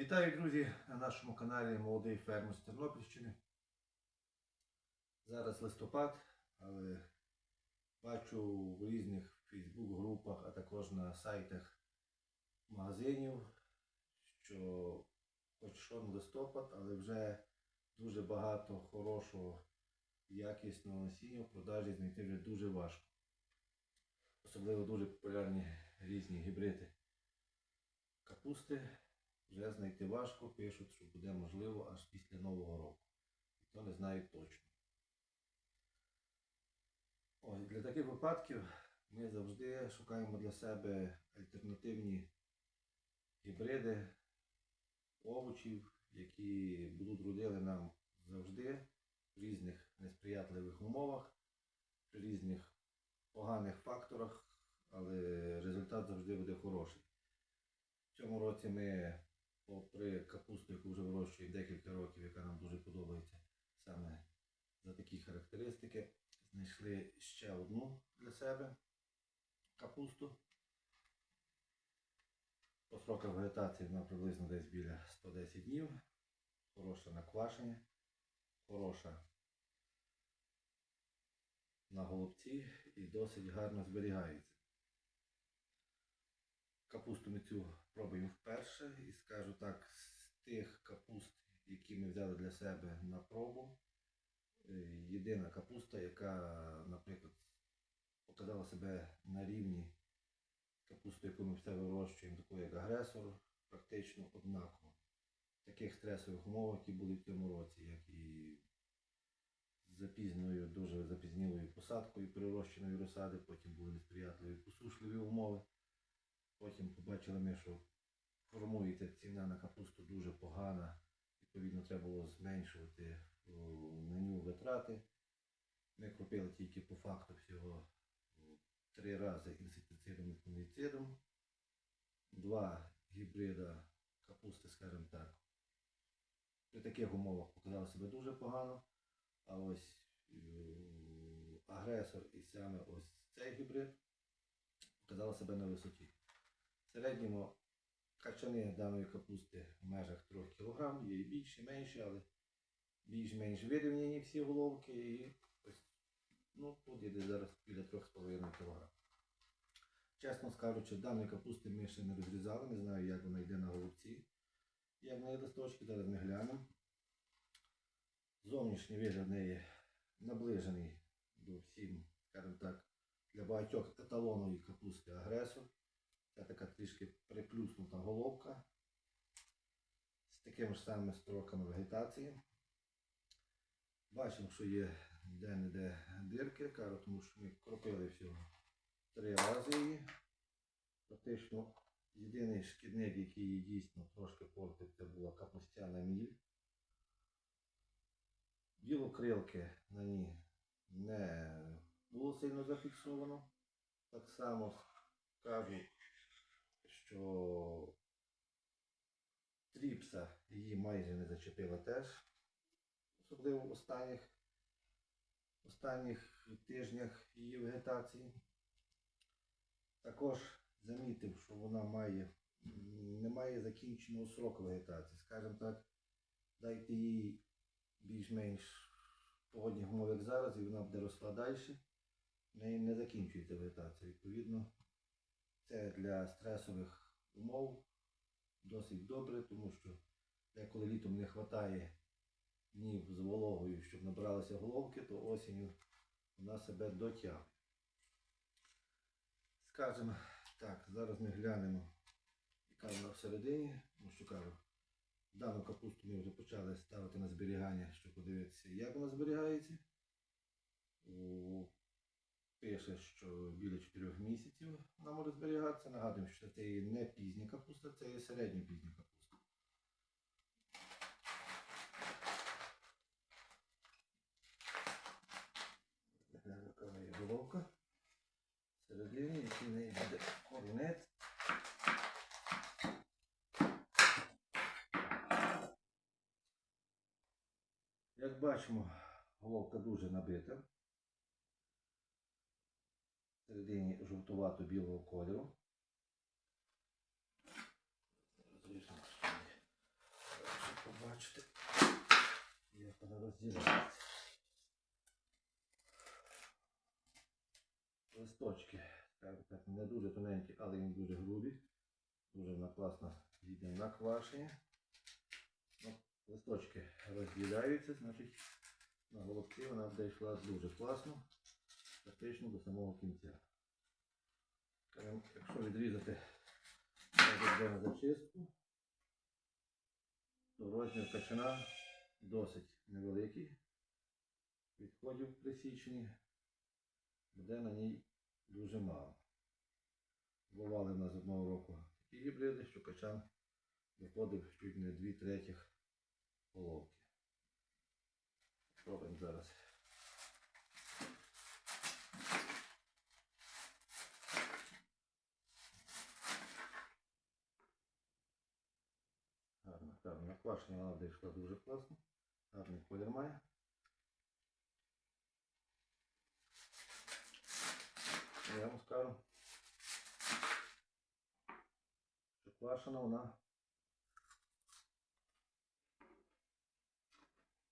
Вітаю, друзі, на нашому каналі Молодий фермер з Тернопільщини. Зараз листопад, але бачу в різних Фейсбук-групах, а також на сайтах магазинів, що хоч що не листопад, але вже дуже багато хорошого якісного насіння в продажі знайти вже дуже важко. Особливо дуже популярні різні гібриди капусти вже знайти важко, пишуть, що буде можливо аж після Нового року. І то не знають точно. Ось, для таких випадків ми завжди шукаємо для себе альтернативні гібриди овочів, які будуть родили нам завжди в різних несприятливих умовах, при різних поганих факторах, але результат завжди буде хороший. В цьому році ми, попри капусту, яку вже вирощуємо декілька років, яка нам дуже подобається саме за такі характеристики, знайшли ще одну для себе капусту. По сроках вегетації вона приблизно десь біля 110 днів. Хороша на квашення, хороша на голубці і досить гарно зберігається. Капусту ми цю пробуємо вперше і скажу так, з тих капуст, які ми взяли для себе на пробу, е, єдина капуста, яка, наприклад, показала себе на рівні з капустою, яку ми все вирощуємо, такою як агресор, практично однаково. В таких стресових умовах, які були в цьому році, як і з запізненою, дуже запізнілою посадкою прирощеної розсади, потім були несприятливі посушливі умови. Потім побачили ми, що формується ціна на капусту дуже погана. Відповідно, треба було зменшувати на нього витрати. Ми купили тільки по факту всього три рази інсектицидом і фунгіцидом. Два гібрида капусти, скажімо так. При таких умовах показали себе дуже погано. А ось е, агресор і саме ось цей гібрид показали себе на висоті. В середньому качани даної капусти в межах 3 кг, є і більші, і менші, але більш-менш вирівняні всі головки і ось, ну, тут десь зараз біля 3,5 кг. Чесно скажучи, даної капусти ми ще не розрізали, не знаю, як вона йде на голубці. Як на листочки, зараз ми глянемо. Зовнішній вигляд неї наближений до всім, скажімо так, для багатьох еталонової капусти агресор. Така трішки приплюснута головка з такими ж самими строками вегетації. Бачимо, що є де-не-де дирки, кажу, тому що ми кропили всього три рази її. Практично єдиний шкідник, який її дійсно трошки портив, це була капустяна міль. Білокрилки на ній не було сильно зафіксовано. Так само скажу, що тріпса її майже не зачепила теж. Особливо в останніх, останніх тижнях її вегетації. Також замітив, що вона має, не має закінченого сроку вегетації. Скажімо так, дайте їй більш-менш погодних умов, як зараз, і вона буде росла далі. В неї не закінчується вегетація. Відповідно, це для стресових умов досить добре, тому що деколи літом не вистачає днів з вологою, щоб набралися головки, то осінню вона себе дотягує. Скажемо так, зараз ми глянемо, яка вона всередині. Ну що кажу, дану капусту ми вже почали ставити на зберігання, щоб подивитися, як вона зберігається. Пише, що біля 4 місяців вона може зберігатися. Нагадуємо, що це є не пізня капуста, це є середня пізня капуста. В неї головка. Середині, який в буде корінець. Як бачимо, головка дуже набита середині жовтувато-білого кольору. Побачите, як вона розділяється. Листочки, так, так, не дуже тоненькі, але вони дуже грубі. Дуже вона класно йде на квашення. Ну, листочки розділяються, значить на голубці вона вдійшла дуже класно практично до самого кінця. Якщо відрізати на зачистку, то розмір качана досить невеликий. Відходів присічені буде на ній дуже мало. Бували в нас одного року такі гібриди, що качан виходив чуть не 2 третіх головки. Пробуємо зараз. Гарно. Вона вийшла дуже класно. Гарний колір має. Я вам скажу, що квашена вона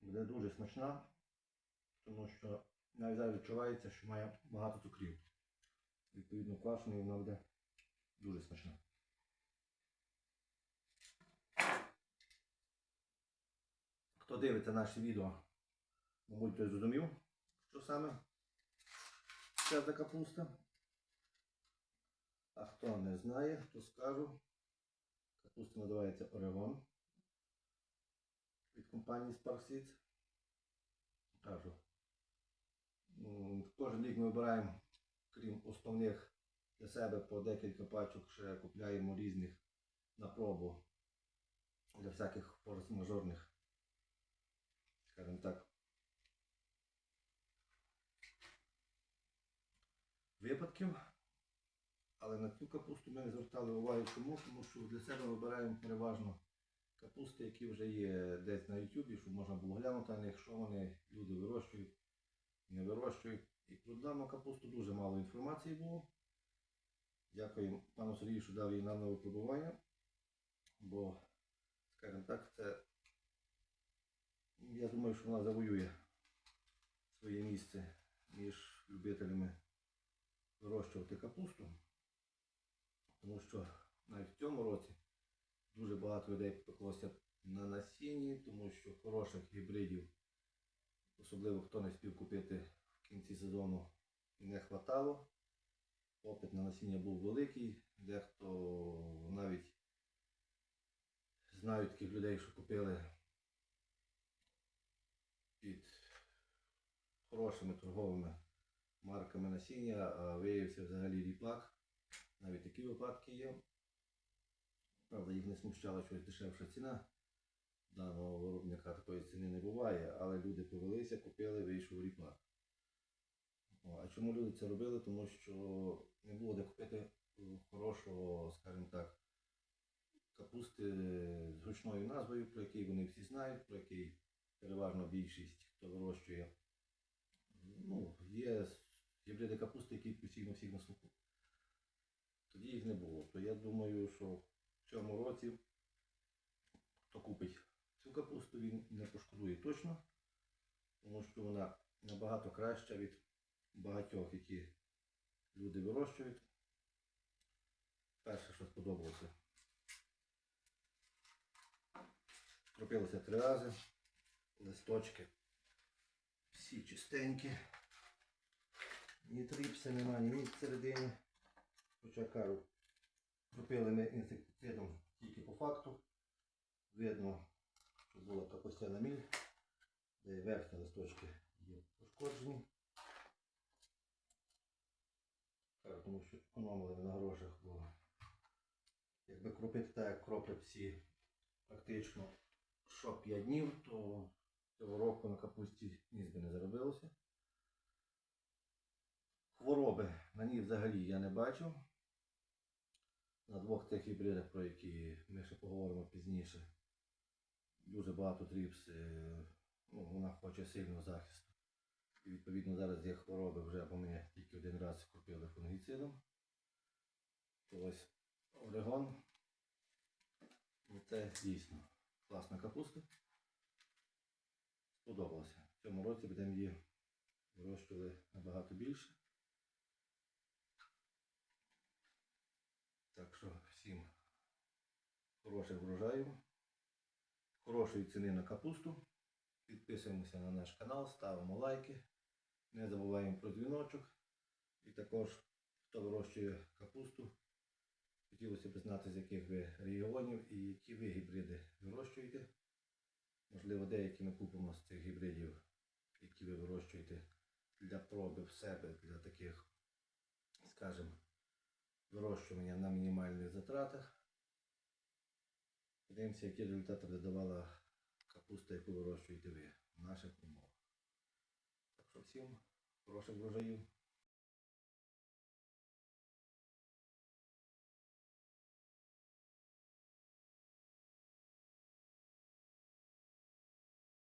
буде дуже смачна, тому що навіть зараз відчувається, що має багато цукрів. Відповідно, квашеною вона буде дуже смачна. Хто дивиться наші відео, мабуть, той зрозумів, що саме це за капуста. А хто не знає, то скажу. Капуста називається Орегон від компанії Spark. Кажу. Кожен рік ми вибираємо, крім основних для себе по декілька пачок, ще купляємо різних на пробу для всяких форс-мажорних, скажімо так, випадків. Але на цю капусту ми не звертали уваги чому, тому що для себе вибираємо переважно капусти, які вже є десь на YouTube, щоб можна було глянути на них, що вони люди вирощують, не вирощують. І про дану капусту дуже мало інформації було. Дякую пану Сергію, що дав їй на випробування. Бо, скажімо так, це я думаю, що вона завоює своє місце між любителями вирощувати капусту. Тому що навіть в цьому році дуже багато людей пеклося на насінні, тому що хороших гібридів, особливо хто не спів купити в кінці сезону, не хватало. Попит на насіння був великий, дехто навіть знаю таких людей, що купили під хорошими торговими марками насіння, виявився взагалі ріплак. Навіть такі випадки є. Правда, їх не смущала щось дешевша ціна. Даного виробника такої ціни не буває, але люди повелися, купили, вийшов ріплак. О, А чому люди це робили? Тому що не було де купити хорошого, скажімо так, капусти з гучною назвою, про який вони всі знають, про який переважно більшість, хто вирощує. Ну, є гібриди капусти, які постійно всіх на слуху. Тоді їх не було. То я думаю, що в цьому році, хто купить цю капусту, він не пошкодує точно, тому що вона набагато краща від багатьох, які люди вирощують. Перше, що сподобалося. Кропилося три рази, листочки. Всі чистенькі. Ні тріпса немає, ні всередині. Хоча кажу, кропили ми інсектицидом тільки по факту. Видно, що була капустяна міль, де верхні листочки є пошкоджені. Кажу, тому що економили ми на грошах, бо якби кропити так, як кроплять всі практично що 5 днів, то цього року на капусті ніс би не заробилося. Хвороби на ній взагалі я не бачив. На двох тих гібридах, про які ми ще поговоримо пізніше. Дуже багато тріпс, е, ну, вона хоче сильного захисту. І відповідно зараз є хвороби вже, бо ми тільки один раз купили фунгіцидом. Ось Орегон. Це дійсно класна капуста. Сподобалося. В цьому році будемо її вирощували набагато більше. Так що всім хороших врожаїв, хорошої ціни на капусту. Підписуємося на наш канал, ставимо лайки. Не забуваємо про дзвіночок. І також, хто вирощує капусту, хотілося б знати, з яких ви регіонів і які ви гібриди вирощуєте. Можливо, деякі ми купимо з цих гібридів, які ви вирощуєте для проби в себе, для таких, скажімо, вирощування на мінімальних затратах. Подивимося, які результати буде давала капуста, яку вирощуєте ви в наших умовах. Так що всім хороших врожаїв.